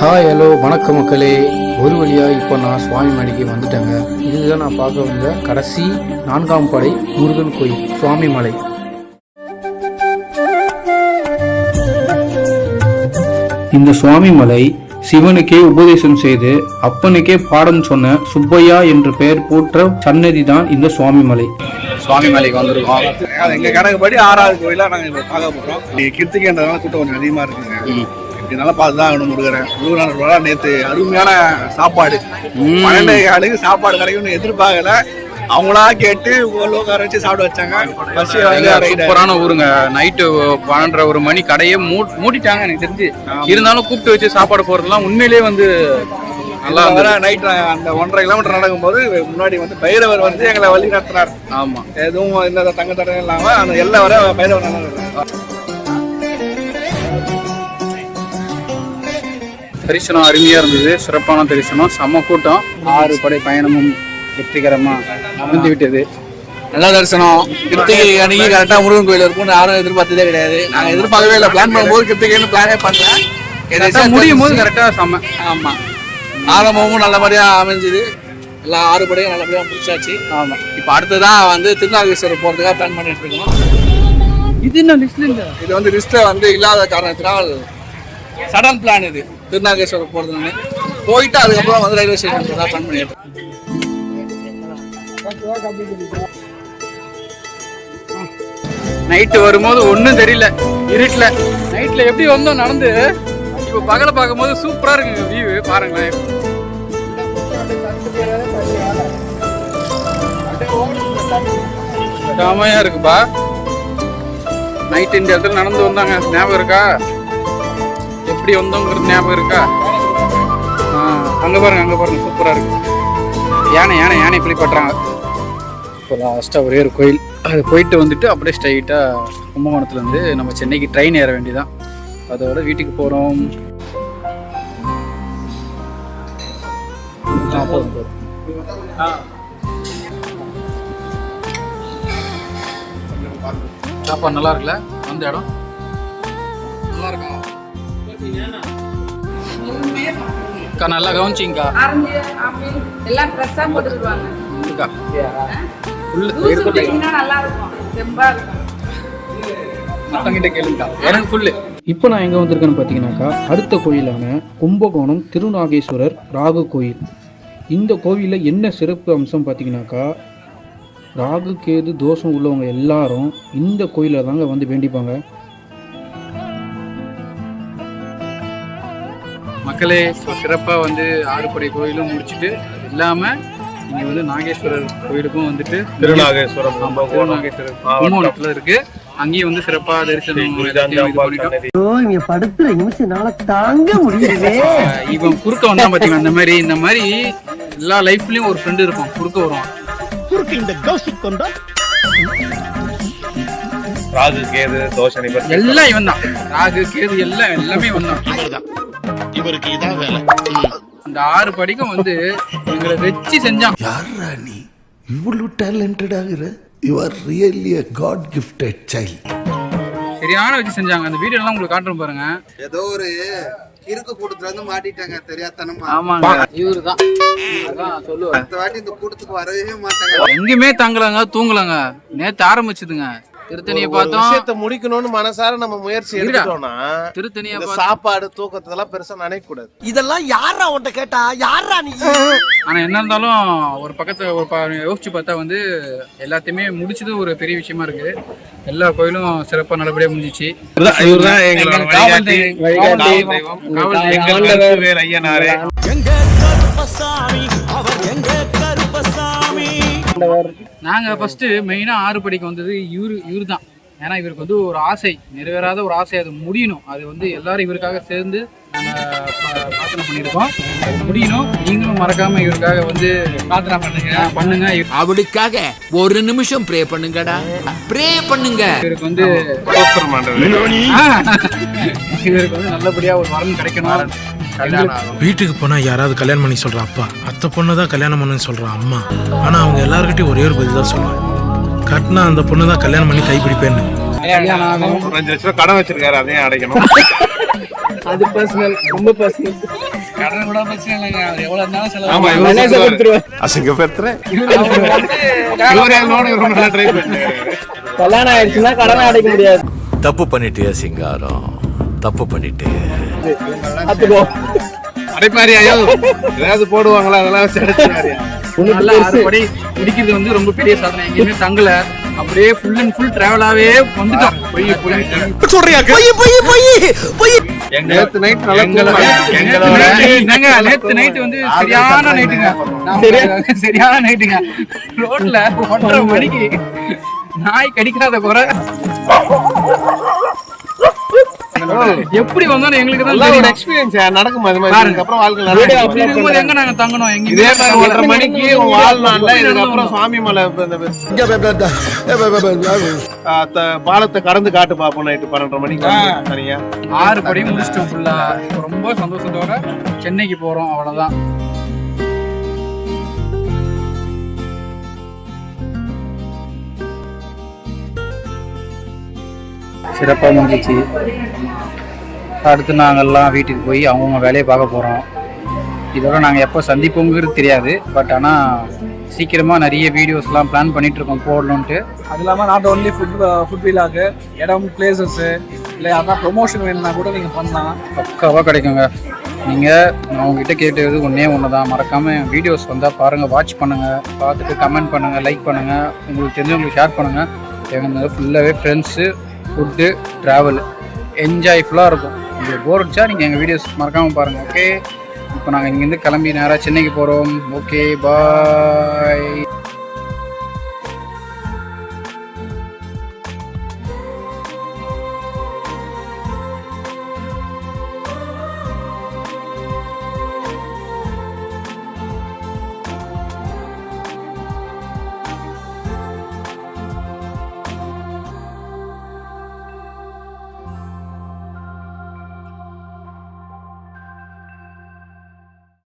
Hi hello வணக்கம் மக்களே. ஒரு வழியாக இப்போ நான் சுவாமி மலைக்கு வந்துட்டேங்க. இதுதான் நான் பார்க்க வந்த கடைசி நான்காம் படை முருகன் கோயில் சுவாமி மலை. இந்த சுவாமி மலை சிவனுக்கே உபதேசம் செய்து அப்பனுக்கே பாடம் சொன்ன சுப்பையா என்ற பெயர் போற்ற சன்னதி தான் இந்த சுவாமி மலை. சுவாமி மலைக்கு வந்திருக்கோம். எங்க கணக்குப்படி ஆறாவது கோயிலா நாங்க பார்க்க போறோம். கிருத்திகைன்றதுனால கூட்டம் கொஞ்சம் அதிகமா இருக்குங்க. இதனால பார்த்து தான் ஆகணும் முருகரன் முருகன் விழா நேத்து அருமையான சாப்பாடு. பன்னெண்டு காலுக்கு சாப்பாடு கிடைக்கும்னு எதிர்பார்க்கல. அவங்களா கேட்டு உட்கார வச்சு சாப்பிட வச்சாங்க. சூப்பரான ஊருங்க. நைட்டு பன்னெண்டரை ஒரு மணி கடையே மூ- மூடிட்டாங்க எனக்கு தெரிஞ்சு. இருந்தாலும் கூப்பிட்டு வச்சு சாப்பாடு போறதெல்லாம் உண்மையிலேயே வந்து நல்லா வர நைட் அந்த ஒன்றரை கிலோமீட்டர் நடக்கும்போது முன்னாடி வந்து பைரவர் வந்து எங்களை வழி நடத்தினார் ஆமா. எதுவும் எந்த தங்க தடவை இல்லாம அந்த எல்லை வர பைரவர் நல்லா தரிசனம் அருமையா இருந்தது. சிறப்பான தரிசனம். செம கூட்டம். ஆறு படை பயணமும் வெற்றிகரமா அமைந்து விட்டது. நல்ல தரிசனம். கிருத்திகை அன்னைக்கு கரெக்டா முருகன் கோயில் இருக்கும் யாரும் எதிர்பார்த்ததே கிடையாது. நாங்க எதிர்பார்க்கவே இல்லை. பிளான் பண்ணும்போது கிருத்திகைன்னு பிளானே பண்ணல. முடியும் போது கரெக்டா செம்ம ஆமா. ஆரம்பமும் நல்ல மாதிரியா அமைஞ்சுது. எல்லா ஆறு படையும் நல்லபடியா முடிச்சாச்சு. ஆமா. இப்போ அடுத்ததான் வந்து திருநாகேஸ்வரர் போறதுக்காக பிளான் பண்ணிட்டு இருக்கோம் இது என்ன லிஸ்ட்ல இது வந்து லிஸ்ட்ல வந்து இல்லாத காரணத்தினால் சடன் பிளான் இது. திருநாகேஸ்வரர் போறதுன்னு போயிட்டு அதுக்கப்புறம் வந்து ரயில்வே ஸ்டேஷன் தான் பிளான் பண்ணிடுறேன் நைட்டு வரும்போது ஒன்றும் தெரியல இருட்டில். நைட்டில் எப்படி வந்தோம் நடந்து? இப்போ பகலை பார்க்கும்போது சூப்பராக இருக்குங்க வியூ பாருங்களேன். செமையா இருக்குப்பா. நைட் இந்த இடத்துல நடந்து வந்தாங்க. ஞாபகம் இருக்கா? எப்படி வந்தோங்கிறது ஞாபகம் இருக்கா? அங்கே பாருங்க அங்கே பாருங்க சூப்பராக இருக்கு. யானை யானை யானை இப்படி இப்போ லாஸ்ட்டாக ஒரே ஒரு கோயில். அது போயிட்டு வந்துட்டு அப்படியே ஸ்ட்ரைட்டாக கும்பகோணத்துலேருந்து நம்ம சென்னைக்கு ட்ரெயின் ஏற வேண்டியதான் அதோட வீட்டுக்கு போகிறோம் போதும் போதும். சாப்பாடு நல்லா இருக்குல்ல? அந்த இடம்? அக்கா நல்லா கவனிச்சிங்கக்கா. எல்லாம் ஃப்ரெஷ்ஷாக போட்டுருவாங்க இருக்கா ஃபுல்லு நல்லா இருக்கும் தெம்பா இருக்கும். மற்றவங்கிட்ட கேளுங்கக்கா. எனக்கு ஃபுல்லு இப்போ நான் எங்கே வந்திருக்கேன்னு பார்த்தீங்கன்னாக்கா அடுத்த கோயிலான கும்பகோணம் திருநாகேஸ்வரர் ராகு கோயில். இந்த கோவிலில் என்ன சிறப்பு அம்சம் பார்த்தீங்கன்னாக்கா ராகு கேது தோஷம் உள்ளவங்க எல்லாரும் இந்த கோயிலில் தாங்க வந்து வேண்டிப்பாங்க. மக்களே சிறப்பாக வந்து ஆறுபடை கோயிலும் முடிச்சுட்டு அது இல்லாமல் இங்கே வந்து நாகேஸ்வரர் கோயிலுக்கும் வந்துட்டு திருநாகேஸ்வரம் திருநாகேஸ்வரர் கும்பகோணத்துல இருக்கு. அங்கேயும் வந்து சிறப்பா தரிசனம் படுத்துற நிமிஷம்னால தாங்க முடியவே ஆஹ் இவன் குறுக்க வந்தா பாத்தீங்களா? இந்த மாதிரி இந்த மாதிரி எல்லா லைஃப்லயும் ஒரு ஃப்ரெண்டு இருப்பான் குறுக்க வருவான். ராகு கேது தோஷனி எல்லாம் இவன் தான் ராகு கேது எல்லாம் எல்லாமே இவன் தான் இவருக்கு இதான் வேலை. இந்த ஆறு படிக்கும் வந்து எங்களை வச்சு செஞ்சான் யாரா நீ? இவ்வளவு டேலண்டட் ஆகுற? You are really a god gifted child சரியான வச்சு செஞ்சாங்க. அந்த வீடியோ எல்லாம் உங்களுக்கு காட்டுறோம் பாருங்க. ஏதோ ஒரு இருக்கு கூட்டத்துல இருந்து மாட்டிட்டாங்க. தெரியாதனமா. ஆமாங்க. இவரு தான் சொல்லுவார் அடுத்த வாட்டி இந்த கூட்டத்துக்கு வரவே மாட்டாங்க. எங்கேயுமே தங்கலங்க தூங்கலங்க. நேத்து ஆரம்பிச்சதுங்க. திருத்தணியை பார்த்தோம். விஷயத்தை முடிக்கணும்னு மனசார நம்ம முயற்சி இருடா. எடுத்துட்டோம்னா திருத்தணியை சாப்பாடு தூக்கத்தெல்லாம் பெருசா நினைக்க கூடாது இதெல்லாம் யாரா உன்ட்ட கேட்டா? யாரா நீ? ஆனா என்ன இருந்தாலும் ஒரு பக்கத்துல ஒரு யோசிச்சு பார்த்தா வந்து எல்லாத்தையுமே முடிச்சது ஒரு பெரிய விஷயமா இருக்கு. எல்லா கோயிலும் சிறப்பா நல்லபடியா முடிஞ்சிச்சு. எங்க நாங்க ஃபர்ஸ்ட் மெயினா ஆறு படிக்கு வந்தது இவரு இவரு தான் ஏன்னா இவருக்கு வந்து ஒரு ஆசை நிறைவேறாத ஒரு ஆசை அது முடியணும். அது வந்து எல்லாரும் இவருக்காக சேர்ந்து நாங்க ப- பிரார்த்தனை பண்ணியிருக்கோம். முடியணும். நீங்களும் மறக்காம இவருக்காக வந்து பிரார்த்தனை பண்ணுங்க. பண்ணுங்க. அவளுக்காக ஒரு நிமிஷம் ப்ரே பண்ணுங்கடா. ப்ரே பண்ணுங்க. இவருக்கு வந்து இவருக்கு வந்து நல்லபடியா ஒரு வரன் கிடைக்கணும். வீட்டுக்கு போனா யாராவது கல்யாணம் பண்ணி சொல்ற அப்பா அத்தை பொண்ணு தான் கல்யாணம் பண்ணுன்னு சொல்ற அம்மா. ஆனா அவங்க எல்லார்கிட்டயும் ஒரே ஒரு பதில் தான் சொல்லுவாங்க கட்டினா அந்த பொண்ணு தான் கல்யாணம் பண்ணி கைப்பிடிப்பேன்னு அஞ்சு லட்சம் கடன் வச்சிருக்காரு அதையும் அடைக்கணும். அது பர்சனல் ரொம்ப கடன் கூட பிரச்சனை இல்லைங்க. எவ்வளவு இருந்தாலும் செலவு. அசிங்கப்படுத்துறேன். கல்யாணம் ஆயிடுச்சுன்னா கடனை அடைக்க முடியாது. தப்பு பண்ணிட்டியா சிங்காரம்? தப்பு பண்ணிட்டு. அடைப்பாரியா ஏதாவது போடுவாங்களா? அதெல்லாம் படி இடிக்கிறது வந்து ரொம்ப பெரிய சாதனை. எங்கேயுமே தங்கல. அப்படியே ஃபுல் அண்ட் ஃபுல் டிராவலாவே வந்துட்டோம். போய் போய் சொல்றியா பொய் பொய் பொய் பொய். நேத்து நைட் நல்லா எங்களோட நேத்து நைட் வந்து சரியான நைட்டுங்க சரியான நைட்டுங்க ரோட்ல ஒன்றரை மணிக்கு நாய் கடிக்காத குறை எப்படி வந்தோம் எங்களுக்கு தான் ஒரு எக்ஸ்பீரியன்ஸ் நடக்கும் அது மாதிரி. இதுக்கப்புறம் வாழ்க்கை அப்படி இருக்கும்போது எங்க நாங்க தங்கணும்? எங்க இதே மாதிரி ஒன்றரை மணிக்கு வாழ்நாள்ல இதுக்கப்புறம் சுவாமி மலை பாலத்தை கடந்து காட்டு பாப்போம் நைட்டு பன்னெண்டரை மணிக்கு தனியா. ஆறு படியும் முடிச்சிட்டோம் ஃபுல்லா ரொம்ப சந்தோஷத்தோட சென்னைக்கு போறோம் அவ்வளவுதான். சிறப்பாக முடிஞ்சிச்சு. அடுத்து நாங்கள்லாம் வீட்டுக்கு போய் அவங்கவுங்க வேலையை பார்க்க போகிறோம் இதோட நாங்கள் எப்போ சந்திப்போங்கிறது தெரியாது. பட் ஆனால் சீக்கிரமாக நிறைய வீடியோஸ்லாம் பிளான் பண்ணிட்டு இருக்கோம் போடணுன்ட்டு அது இல்லாம நாட் ஓன்லி ஃபுட் ஃபுட் வீலாக இடம் பிளேசஸ் இல்லை அதான் ப்ரொமோஷன் வேணும்னா கூட நீங்க பண்ணலாம். பக்காவாக கிடைக்குங்க. நீங்கள் நான் உங்ககிட்ட கேட்டது ஒன்றே ஒன்று தான் மறக்காமல் வீடியோஸ் வந்தால் பாருங்கள் வாட்ச் பண்ணுங்கள் பார்த்துட்டு கமெண்ட் பண்ணுங்கள் லைக் பண்ணுங்கள் உங்களுக்கு தெரிஞ்சவங்களுக்கு ஷேர் பண்ணுங்கள் எங்களுக்கு ஃபுல்லாகவே ஃப்ரெண்ட்ஸு ஃபுட்டு ட்ராவல் என்ஜாய்ஃபுல்லாக இருக்கும். உங்களுக்கு போர் அடிச்சா நீங்கள் எங்கள் வீடியோஸ் மறக்காமல் பாருங்கள் ஓகே இப்போ நாங்கள் இங்கேருந்து கிளம்பி நேராக சென்னைக்கு போகிறோம் ஓகே பாய்